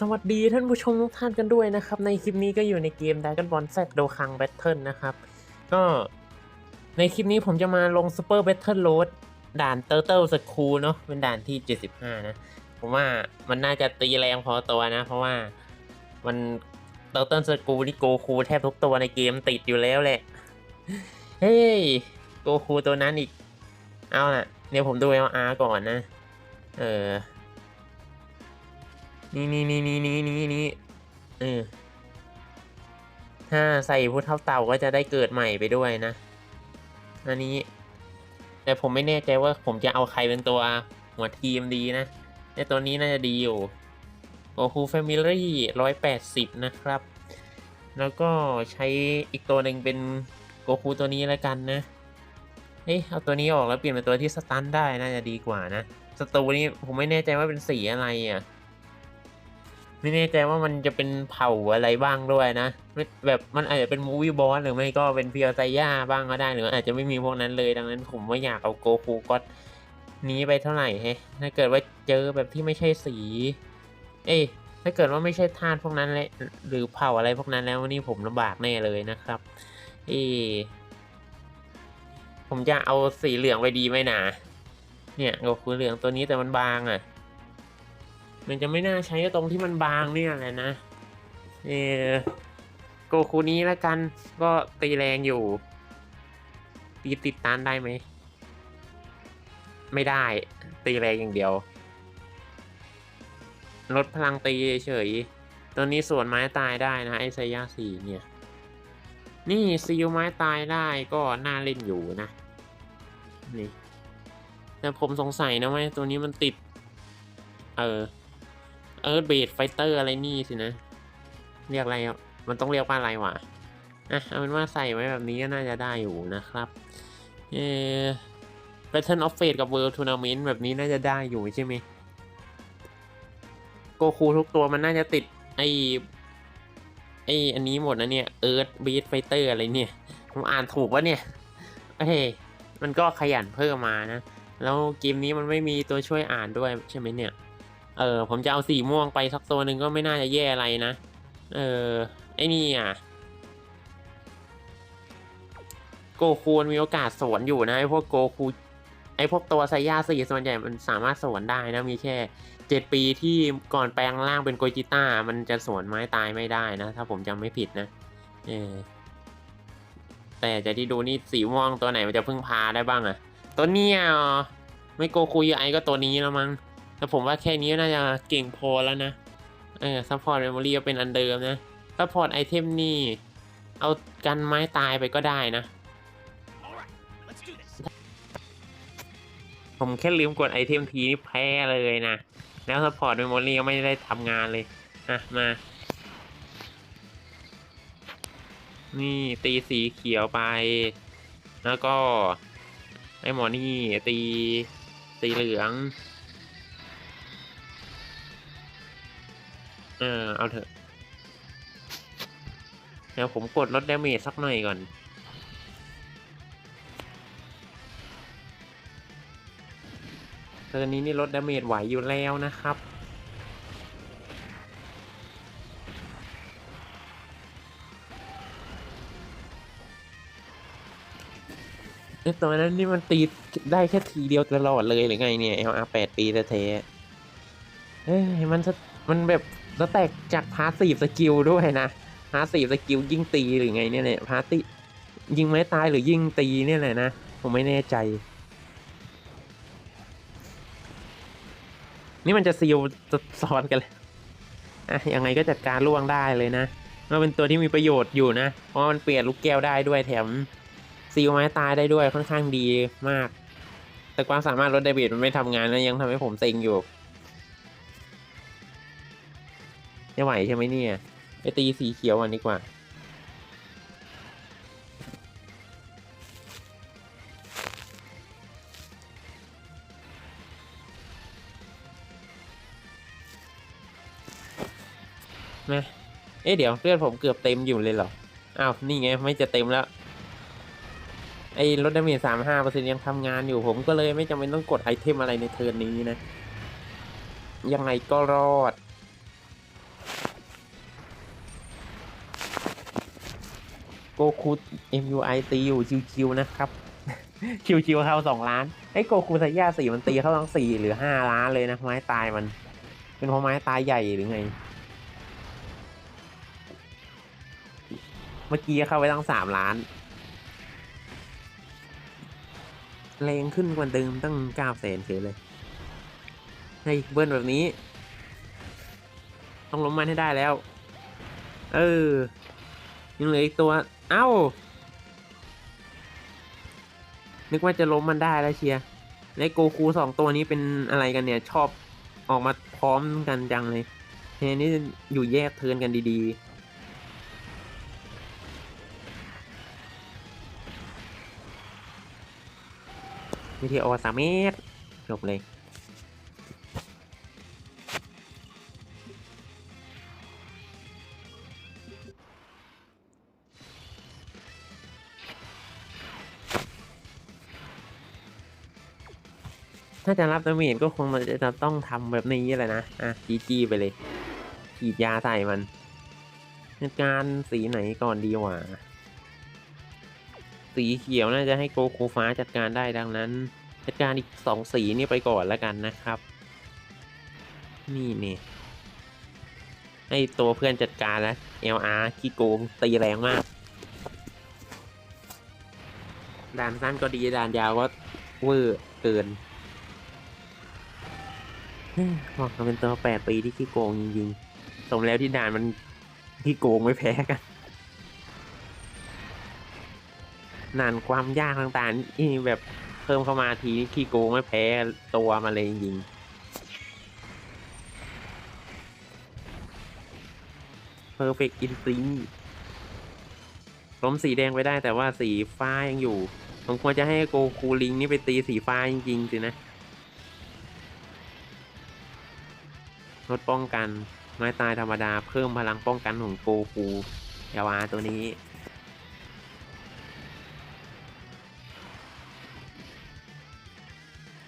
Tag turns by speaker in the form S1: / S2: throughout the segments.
S1: สวัสดีท่านผู้ชมทุกท่านกันด้วยนะครับ ในคลิปนี้ก็อยู่ในเกม Dragon Ball Z Dokkan Battle นะครับ ก็ในคลิปนี้ผมจะมาลง Super Battle Road ด่าน Turtle School เนาะเป็นด่านที่ 75 นะ ผมว่ามันน่าจะตีแรงพอตัวนะ เพราะว่ามัน Turtle School นี่โกคูแทบทุกตัวในเกมติดอยู่แล้วแหละ เฮ้ยโกคูตัวนั้นอีก เอาล่ะ เดี๋ยวผมดู LR ก่อนนะ เออ นี่นี่นี่นี่นี่นี่นี่เออถ้าใส่พุทเท่าเต่าก็จะได้เกิดใหม่ไปด้วยนะ อันนี้ แต่ผมไม่แน่ใจว่าผมจะเอาใครเป็นตัวหัวทีมดีนะแต่ตัวนี้น่าจะดีอยู่โอคูแฟมิลี่ร้อยแปดสิบนะครับ แล้วก็ใช้อีกตัวหนึ่งเป็นโกคูตัวนี้แล้วกันนะเอ๊ะเอาตัวนี้ออกแล้วเปลี่ยนเป็นตัวที่สตันได้น่าจะดีกว่านะ สตูนี้ผมไม่แน่ใจว่าเป็นสีอะไรอะ ไม่แน่ใจว่ามันจะเป็นเผ่าอะไรบ้างด้วยนะแบบมันอาจจะเป็นมูวี่บอสหรือไม่ก็เป็นเพียวไซย่าบ้างก็ได้หรืออาจจะไม่มีพวกนั้นเลยดังนั้นผมไม่อยากเอาโกคูก็นี้ไปเท่าไหร่เฮ้ถ้าเกิดว่าเจอแบบที่ไม่ใช่สี เอ้ถ้าเกิดว่าไม่ใช่ธาตุพวกนั้นเลยหรือเผ่าอะไรพวกนั้นแล้วนี่ผมลำบากแน่เลยนะครับเอ้ผมจะเอาสีเหลืองไปดีไหมนะเนี่ยโกคูเหลืองตัวนี้แต่มันบางอะ มันจะไม่น่าใช้ตรงที่มันบางเนี่ยแหละนะ เออโกคูนี้แล้วกัน ก็ตีแรงอยู่ ตีติดตานได้ไหม ไม่ได้ ตีแรงอย่างเดียว ลดพลังตีเฉยตัวนี้ส่วนไม้ตายได้นะไอไซยาสีเนี่ย นี่ซีลไม้ตายได้ก็น่าเล่นอยู่นะ นี่ แต่ผมสงสัยนะว่าตัวนี้มันติด เออ เออเบดไฟเตอร์อะไรนี่สินะ เรียกอะไรมันต้องเรียกว่าอะไรวะอะเอาเป็นว่าใส่ไว้แบบนี้ก็น่าจะได้อยู่นะครับเออ Battle of Fate กับ World Tournament แบบนี้น่าจะได้อยู่ใช่ไหมโกคูทุกตัวมันน่าจะติดไอไออันนี้หมดนะเนี่ย Earth Beat Fighter อะไรเนี่ยผมอ่านถูกวะเนี่ยเฮ้ยมันก็ขยันเพิ่มมานะ แล้วเกมนี้มันไม่มีตัวช่วยอ่านด้วยใช่ไหมเนี่ย เออผมจะเอาสีม่วงไปสักตัวหนึ่งก็ไม่น่าจะแย่อะไรนะ เออไอ้นี่อะโกคูนมีโอกาสสวนอยู่นะไอพวกโกคูไอพวกตัวไซย่าสี่ส่วนใหญ่มันสามารถสวนได้นะมีแค่เจ็ดปีที่ก่อนแปลงร่างเป็นโกจิต้า มันจะสวนไม้ตายไม่ได้นะ ถ้าผมจำไม่ผิดนะเออแต่จะที่ดูนี่สีม่วงตัวไหนมันจะพึ่งพาได้บ้างอะตัวเนี้ยไม่โกคูยไอก็ตัวนี้แล้วมั้ง แต่ผมว่าแค่นี้น่าจะเก่งพอแล้วนะ เออซัพพอร์ตเมมโมรี่ก็เป็นอันเดิมนะซัพพอร์ตไอเทมนี่เอากันไม้ตายไปก็ได้นะ ผมแค่ลืมกดไอเทมทีนี่แพ้เลยนะ แล้วซัพพอร์ตเมมโมรี่ก็ไม่ได้ทำงานเลย อะ มา นี่ตีสีเขียวไป แล้วก็ ไอหมอนี่ตีสีเหลือง เออเอาเถอะ เดี๋ยวผมกดลดดาเมจสักหน่อยก่อนเทอนี้นี่ลดดาเมจไหวอยู่แล้วนะครับเอ๊ตอนนั้นนี่มันตีได้แค่ทีเดียวตลอดเลยหรือไงเนี่ย LR แปดปีแท้ๆเอ้ยมันมันแบบ สแต็กจากพาสซีฟสกิลด้วยนะพาสซีฟสกิลยิงตีหรือไงเนี่ยเนี่ยพาสติยิงไม่ตายหรือยิงตีเนี่ยแหละนะผมไม่แน่ใจ นี่มันจะซีลซ้อนกันเลยอะยังไงก็จัดการล่วงได้เลยนะมันเป็นตัวที่มีประโยชน์อยู่นะ เพราะมันเปลี่ยนลูกแก้วได้ด้วยแถมซีลไม้ตายได้ด้วยค่อนข้างดีมาก แต่ความสามารถลดเดบิตมันไม่ทำงานนะยังทำให้ผมเซ็งอยู่ จะไหวใช่ไหมเนี่ยไปตีสีเขียวอันดีกว่านะเอ๊ะเดี๋ยวเลือดผมเกือบเต็มอยู่เลยเหรอ อ้าว นี่ไง ไม่จะเต็มแล้ว ไอ้ลดดาเมจสามห้าเปอร์เซ็นยังทำงานอยู่ผมก็เลยไม่จำเป็นต้องกดไอเทมอะไรในเทิร์นนี้นะ ยังไงก็รอด โกคู MUI ตีอยู่ชิวๆนะครับ ชิวๆเข้าสองล้านไอ้โกคูไซย่าสี่มันตีเข้าทั้งสี่หรือห้าล้านเลยนะไม้ตายมัน เป็นเพราะไม้ตายใหญ่หรือไง เมื่อกี้เข้าไปตั้งสามล้านแรงขึ้นกว่าเดิมตั้งเก้าแสนเฉยเลยเฮ้เบิ้ลแบบนี้ ต้องล้มมันให้ได้แล้ว เออ ยังเหลืออีกตัว เอ้า นึกว่าจะล้มมันได้แล้วเชียร์ในโกคูสองตัวนี้เป็นอะไรกันเนี่ย ชอบออกมาพร้อมกันจังเลยแทนนี่อยู่แยกเทินกันดีๆวิธีออสามเมตรจบเลย ถ้าจะรับดาเมจก็คงจะต้องทำแบบนี้แหละนะ อะจีจีไปเลยฉีดยาใส่มันจัดการสีไหนก่อนดีวะสีเขียวน่าจะให้โกคูฟ้าจัดการได้ดังนั้น จัดการอีกสองสีนี่ไปก่อนแล้วกันนะครับ นี่นี่ให้ตัวเพื่อนจัดการแล้ว LR ขี้โกงตีแรงมาก ด่านสั้นก็ดีด่านยาวก็เวอร์เกิน บอกมันเป็นตัวแปดปีที่ขี้โกงจริงๆ สมแล้วที่ด่านมันขี้โกงไม่แพ้กันด่านความยากต่างๆนี่แบบเพิ่มเข้ามาทีขี้โกงไม่แพ้ตัวมาเลยจริงๆ Perfect Instinct ล้มสีแดงไปได้แต่ว่าสีฟ้ายังอยู่ผมควรจะให้โกคูลิงนี่ไปตีสีฟ้าจริงๆสินะ ลดป้องกัน ไม้ตายธรรมดาเพิ่มพลังป้องกันของโกคูยาวาตัวนี้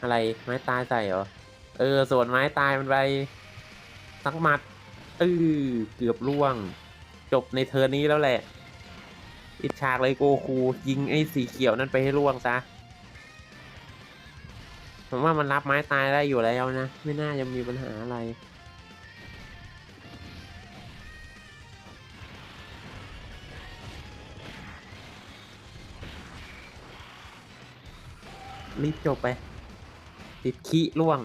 S1: อะไรไม้ตายใส่เหรอ เออ ส่วนไม้ตายมันไปสักหมัดเออเกือบล่วง จบในเทอร์นี้แล้วแหละ อิดฉากเลยโกคู ยิงไอ้สีเขียวนั่นไปให้ล่วงซะผมว่ามันรับไม้ตายได้อยู่แล้วนะ ไม่น่าจะมีปัญหาอะไร รีบจบไป ติดขี้ล่วง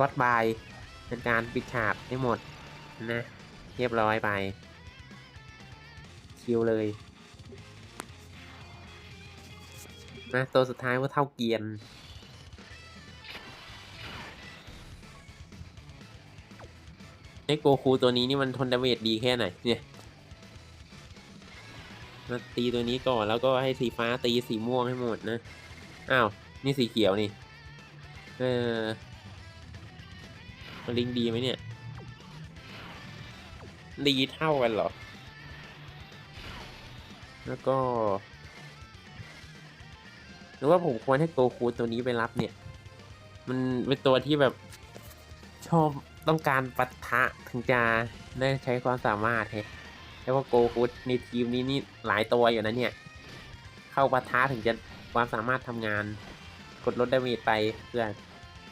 S1: ก็ดบายเป็นการปิดฉากให้หมดนะ เรียบร้อยไป คิวเลยนะตัวสุดท้ายว่าเท่าเกียนไอโกคูตัวนี้นี่มันทนดาเมจดีแค่ไหนเนี่ย มาตีตัวนี้ก่อนแล้วก็ให้สีฟ้าตีสีม่วงให้หมดนะ อ้าว นี่สีเขียวนี่ เออลิงดีไหมเนี่ย ดีเท่ากันเหรอ แล้วก็หรือว่าผมควรให้โกคูตัวนี้ไปรับเนี่ย มันเป็นตัวที่แบบชอบต้องการปะทะถึงจะได้ใช้ความสามารถเฮ้ แล้วว่าโกคูในทีมนี้นี่หลายตัวอยู่นะเนี่ย เข้าปะทะถึงจะความสามารถทำงาน กดลดดาเมจไปเพื่อน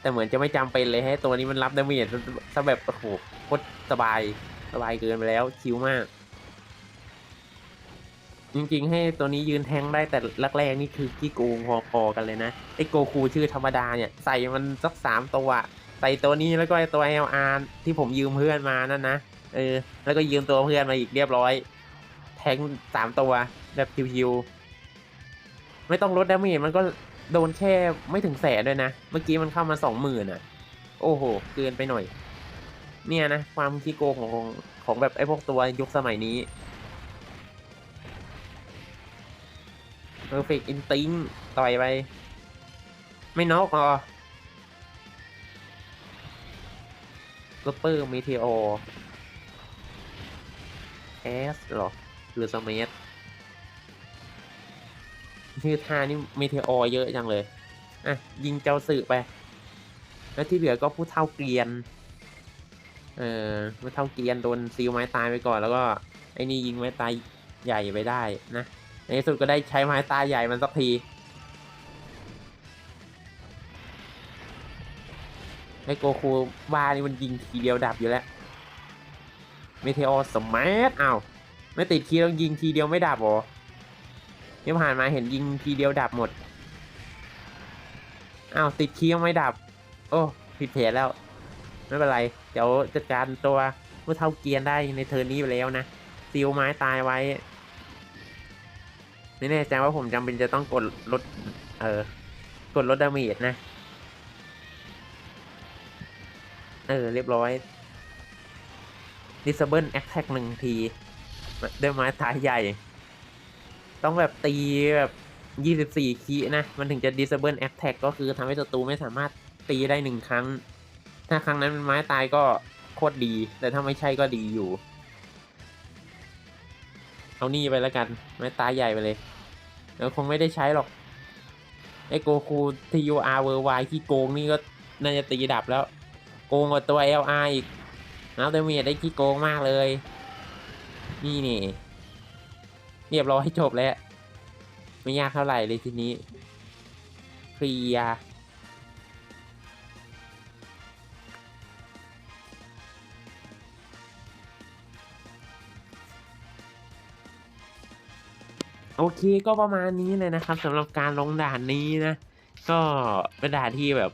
S1: แต่เหมือนจะไม่จำเป็นเลยให้ตัวนี้มันรับดาเมจซะแบบโอ้โหโคตรสบายสบายเกินไปแล้วชิวมาก จริงๆ ให้ตัวนี้ยืนแทงได้แต่แรกๆนี่คือขี้โกงพอๆกันเลยนะไอ้โกคูชื่อธรรมดาเนี่ยใส่มันสักสามตัวใส่ตัวนี้แล้วก็ไอ้ตัว LR ที่ผมยืมเพื่อนมานั่นนะ เออ แล้วก็ยืมตัวเพื่อนมาอีกเรียบร้อย แทงสามตัวแบบคิวๆ ไม่ต้องลดดาเมจมันก็โดนแค่ไม่ถึงแสนด้วยนะ เมื่อกี้มันเข้ามาสองหมื่นอะ โอ้โห เกินไปหน่อย เนี่ยนะ ความขี้โกงของของของแบบไอ้พวกตัวยุคสมัยนี้ Perfect Instinct ต่อยไป ไม่นอกอะซูเสหรอ หรือสมัสชื่อท่านี่มีเทโอเยอะจังเลย อะ ยิงเจ้าสื่อไป แล้วที่เหลือก็ผู้เท่าเกียน เออผู้เท่าเกียนโดนซีลไม้ตายไปก่อนแล้วก็ไอ้นี่ยิงไม้ตายใหญ่ไปได้นะ ในที่สุดก็ได้ใช้ไม้ตายใหญ่มันสักที ไอโกคูบ้านี่มันยิงทีเดียวดับอยู่แล้ว เมเทโอสมัทอ้าวไม่ติดคีย์แล้วยิงทีเดียวไม่ดับหรอที่ผ่านมาเห็นยิงทีเดียวดับหมดอ้าวติดคีย์ยังไม่ดับ โอ้ผิดเพจแล้ว ไม่เป็นไรเดี๋ยวจัดการตัวผู้เท่าเกียนได้ในเทอร์นี้ไปแล้วนะซีลไม้ตายไว้ไม่แน่ใจว่าผมจำเป็นจะต้องกดลดเออกดลดดาเมจนะ เออ เรียบร้อย disable attack หนึ่งทีด้วยไม้ตายใหญ่ ต้องแบบตีแบบยี่สิบสี่คีนะ มันถึงจะ disable attack ก็คือทำให้ศัตรูไม่สามารถตีได้หนึ่งครั้ง ถ้าครั้งนั้นเป็นไม้ตายก็โคตรดี แต่ถ้าไม่ใช่ก็ดีอยู่ เอานี่ไปแล้วกัน ไม้ตายใหญ่ไปเลยแล้วคงไม่ได้ใช้หรอก ไอโกคูทียูอาร์เวอร์ไวที่โกงนี่ก็น่าจะตีดับแล้ว โกงกว่าตัว LR อีก น้ำเตมียได้ขี้โกงมากเลย นี่นี่เรียบร้อยจบแล้ว ไม่ยากเท่าไหร่เลยทีนี้เคลียโอเคก็ประมาณนี้เลยนะครับสำหรับการลงด่านนี้นะ ก็เป็นด่านที่แบบ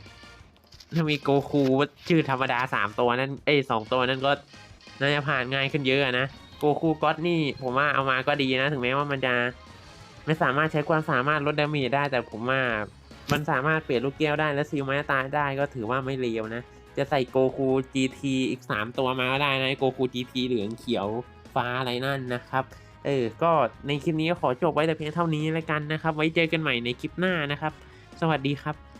S1: ถ้ามีโกคูชื่อธรรมดาสามตัวนั้นเอ้สองตัวนั้นก็น่าจะผ่านง่ายขึ้นเยอะนะโกคูก็อตนี่ผมว่าเอามาก็ดีนะ ถึงแม้ว่ามันจะไม่สามารถใช้ความสามารถลดดาเมจได้ แต่ผมว่ามันสามารถเปลี่ยนลูกแก้วได้และซีลไม้ตายได้ก็ถือว่าไม่เลวนะ จะใส่โกคู GT อีก 3 ตัวมาก็ได้นะโกคู GT เหลืองเขียวฟ้าอะไรนั่นนะครับเออ ก็ในคลิปนี้ขอจบไว้แต่เพียงเท่านี้แล้วกันนะครับ ไว้เจอกันใหม่ในคลิปหน้านะครับ สวัสดีครับ